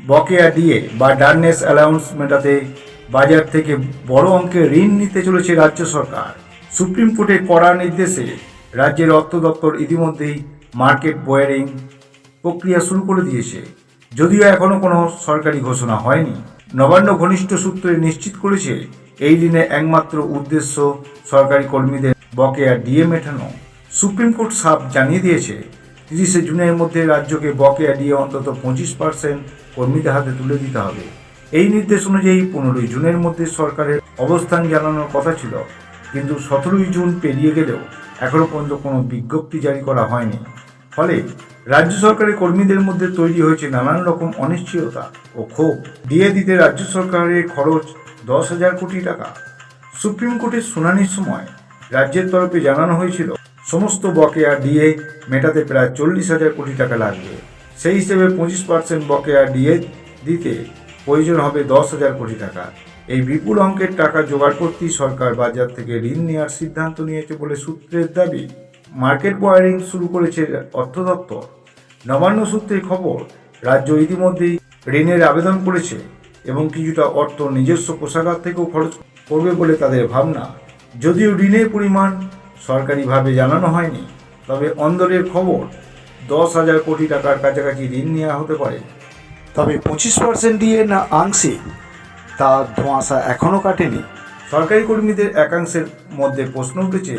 বকেয়া দিয়ে বা ডার্নেস অ্যালাউন্স মেটাতে বাজার থেকে বড় অঙ্কের ঋণ নিতে চলেছে রাজ্য সরকার। সুপ্রিম কোর্টের কড়া নির্দেশে রাজ্যের অর্থ দপ্তর ইতিমধ্যেই মার্কেট বয়ারিং প্রক্রিয়া শুরু করে দিয়েছে। যদিও এখনও কোনো সরকারি ঘোষণা হয়নি। নবান্ন ঘনিষ্ঠ সূত্রে নিশ্চিত করেছে, এই ঋণে একমাত্র উদ্দেশ্য সরকারি কর্মীদের বকেয়া ডিএ মেটানো। সুপ্রিম কোর্ট সাফ জানিয়ে দিয়েছে তিরিশে জুনের মধ্যে রাজ্যকে বকেয়া দিয়ে অন্তত পঁচিশ পার্সেন্ট কর্মীদের হাতে তুলে দিতে হবে। এই নির্দেশ অনুযায়ী পনেরোই জুনের মধ্যে সরকারের অবস্থান জানানোর কথা ছিল, কিন্তু সতেরোই জুন পেরিয়ে গেলেও এখনও পর্যন্ত কোনো বিজ্ঞপ্তি জারি করা হয়নি। ফলে রাজ্য সরকারের কর্মীদের মধ্যে তৈরি হয়েছে নানান রকম অনিশ্চয়তা ও ক্ষোভ। দিয়ে দিতে রাজ্য সরকারের খরচ দশ হাজার কোটি টাকা। সুপ্রিম কোর্টের শুনানির সময় রাজ্যের তরফে জানানো হয়েছিল সমস্ত বকেয়া ডিএ মেটাতে প্রায় চল্লিশ হাজার কোটি টাকা লাগবে। সেই হিসেবে পঁচিশ পার্সেন্ট বকেয়া ডিএ দিতে প্রয়োজন হবে দশ হাজার কোটি টাকা। এই বিপুল অঙ্কের টাকা জোগাড় করতেই সরকার বাজার থেকে ঋণ নেওয়ার সিদ্ধান্ত নিয়েছে বলে সূত্রের দাবি। মার্কেট বয়ারিং শুরু করেছে অর্থ দপ্তর। নবান্ন সূত্রে খবর, রাজ্য ইতিমধ্যেই ঋণের আবেদন করেছে এবং কিছুটা অর্থ নিজস্ব কোষাগার থেকেও খরচ করবে বলে তাদের ভাবনা। যদিও ঋণের পরিমাণ সরকারিভাবে জানানো হয়নি। তবে অন্দরের খবর দশ হাজার কোটি টাকার কাছাকাছি ঋণ নেওয়া হতে পারে। তবে পঁচিশ পার্সেন্ট দিয়ে না আংশিক তা ধোঁয়াশা এখনও কাটেনি। সরকারি কর্মীদের একাংশের মধ্যে প্রশ্ন উঠেছে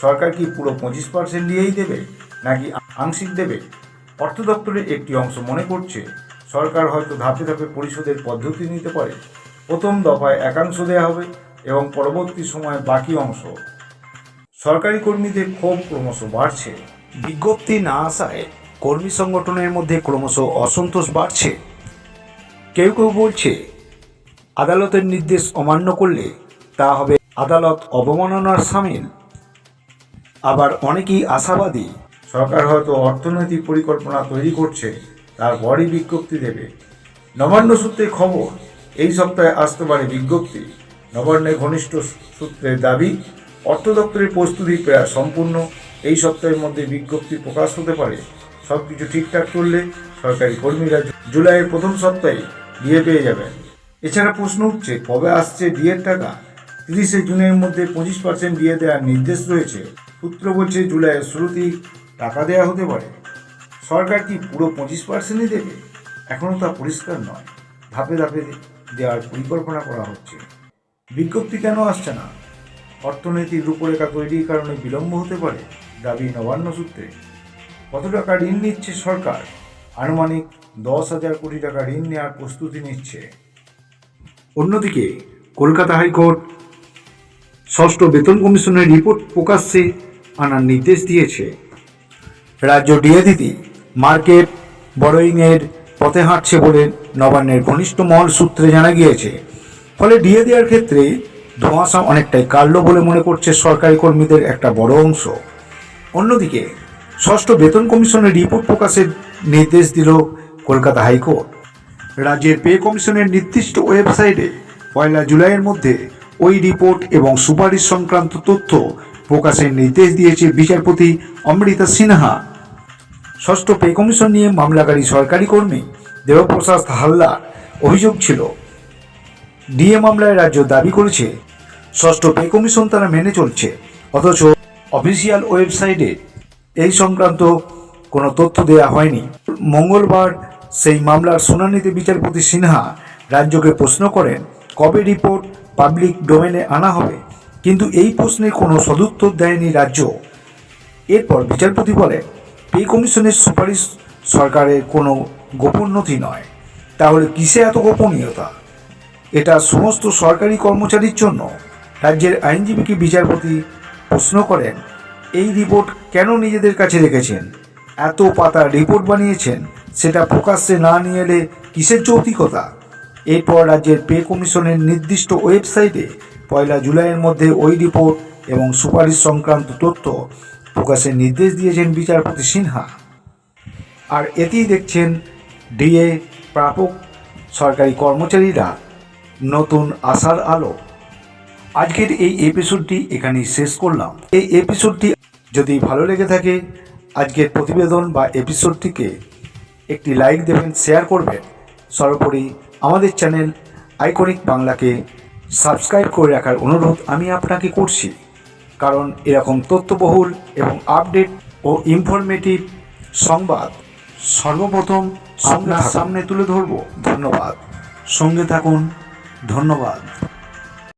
সরকার কি পুরো পঁচিশ পার্সেন্ট দিয়েই দেবে নাকি আংশিক দেবে? অর্থ দপ্তরের একটি অংশ মনে করছে সরকার হয়তো ধাপে ধাপে পরিশোধের পদ্ধতি নিতে পারে। প্রথম দফায় একাংশ দেওয়া হবে এবং পরবর্তী সময়ে বাকি অংশ সরকারি কর্মীদের ক্ষোভ ক্রমশ বাড়ছে। বিজ্ঞপ্তি না আসায় কর্মী সংগঠনের মধ্যে ক্রমশ অসন্তোষ বাড়ছে। কেউ কেউ বলছে, আদালতের নির্দেশ অমান্য করলে তা হবে আদালত অবমাননার সামিল। আবার অনেকেই আশাবাদী, সরকার হয়তো অর্থনৈতিক পরিকল্পনা তৈরি করছে, তার তারপরই বিজ্ঞপ্তি দেবে। নবান্ন সূত্রে খবর, এই সপ্তাহে আসতে পারে বিজ্ঞপ্তি। নবান্নের ঘনিষ্ঠ সূত্রের দাবি অর্থ দপ্তরের প্রস্তুতি প্রায় সম্পূর্ণ। এই সপ্তাহের মধ্যে বিজ্ঞপ্তি প্রকাশ হতে পারে। সব কিছু ঠিকঠাক করলে সরকারি কর্মীরা জুলাইয়ের প্রথম সপ্তাহে দিয়ে পেয়ে যাবেন। এছাড়া প্রশ্ন উঠছে, কবে আসছে ডিএর টাকা? তিরিশে জুনের মধ্যে পঁচিশ পার্সেন্ট দিয়ে দেওয়ার নির্দেশ রয়েছে। সূত্র বলছে, জুলাইয়ের শুরুতেই টাকা দেওয়া হতে পারে। সরকার কি পুরো পঁচিশ পার্সেন্টই দেবে? এখনও তা পরিষ্কার নয়। ধাপে ধাপে দেওয়ার পরিকল্পনা করা হচ্ছে। বিজ্ঞপ্তি কেন আসছে না? অর্থনৈতিক রূপরেখা তৈরির কারণে বিলম্ব হতে পারে দাবি নবান্ন সূত্রে। কত টাকা ঋণ নিচ্ছে সরকার? আনুমানিক দশ হাজার কোটি টাকা ঋণ নেওয়ার প্রস্তুতি নিচ্ছে। অন্যদিকে, কলকাতা হাইকোর্ট ষষ্ঠ বেতন কমিশনের রিপোর্ট প্রকাশ্যে আনার নির্দেশ দিয়েছে। রাজ্য ডিএ দিদি মার্কেট বড়োইংয়ের পথে হাঁটছে বলে নবান্নের ঘনিষ্ঠ মহল সূত্রে জানা গিয়েছে। ফলে ডিএ দেওয়ার ক্ষেত্রে ধোঁয়াশা অনেকটাই কাটল বলে মনে করছে সরকারি কর্মীদের একটা বড় অংশ। অন্যদিকে, ষষ্ঠ বেতন কমিশনের রিপোর্ট প্রকাশের নির্দেশ দিল কলকাতা হাইকোর্ট। রাজ্যের পে কমিশনের নির্দিষ্ট ওয়েবসাইটে পয়লা জুলাইয়ের মধ্যে ওই রিপোর্ট এবং সুপারিশ সংক্রান্ত তথ্য প্রকাশের নির্দেশ দিয়েছে বিচারপতি অমৃতা সিনহা। ষষ্ঠ পে কমিশন নিয়ে মামলাকারী সরকারি কর্মী দেবপ্রসাদ হালদার অভিযোগ ছিল। ডিএ মামলায় রাজ্য দাবি করেছে ষষ্ঠ পে কমিশন তারা মেনে চলছে। অথচ অফিসিয়াল ওয়েবসাইটে এই সংক্রান্ত কোনো তথ্য দেওয়া হয়নি। মঙ্গলবার সেই মামলার শুনানিতে বিচারপতি সিনহা রাজ্যকে প্রশ্ন করেন, কবে রিপোর্ট পাবলিক ডোমেনে আনা হবে? কিন্তু এই প্রশ্নের কোনো সদুত্তর দেয়নি রাজ্য। এরপর বিচারপতি বলেন, পে কমিশনের সুপারিশ সরকারের কোনো গোপন নথি নয়। তাহলে কিসে এত গোপনীয়তা? এটা সমস্ত সরকারি কর্মচারীর জন্য রাজ্যের আইনজীবীকে বিচারপতি প্রশ্ন করেন, এই রিপোর্ট কেন নিজেদের কাছে রেখেছেন? এত পাতা রিপোর্ট বানিয়েছেন, সেটা প্রকাশ্যে না নিয়ে এলে কিসের যৌতিকতা? এরপর রাজ্যের পে কমিশনের নির্দিষ্ট ওয়েবসাইটে পয়লা জুলাইয়ের মধ্যে ওই রিপোর্ট এবং সুপারিশ সংক্রান্ত তথ্য প্রকাশের নির্দেশ দিয়েছেন বিচারপতি সিনহা। আর এতেই দেখছেন, ডিএ প্রাপক, সরকারি কর্মচারীরা নতুন আশার আলো। আজকের এই এপিসোডটি এখানেই শেষ করলাম। এই এপিসোডটি যদি ভালো লেগে থাকে আজকের প্রতিবেদন বা এপিসোডটিকে একটি লাইক দেবেন শেয়ার করবেন। সর্বোপরি আমাদের চ্যানেল আইকনিক বাংলাকে সাবস্ক্রাইব করে রাখার অনুরোধ আমি আপনাকে করছি। কারণ এরকম তথ্যবহুল এবং আপডেট ও ইনফরমেটিভ সংবাদ সর্বপ্রথম আপনার সামনে তুলে ধরব। ধন্যবাদ। সঙ্গে থাকুন। ধন্যবাদ।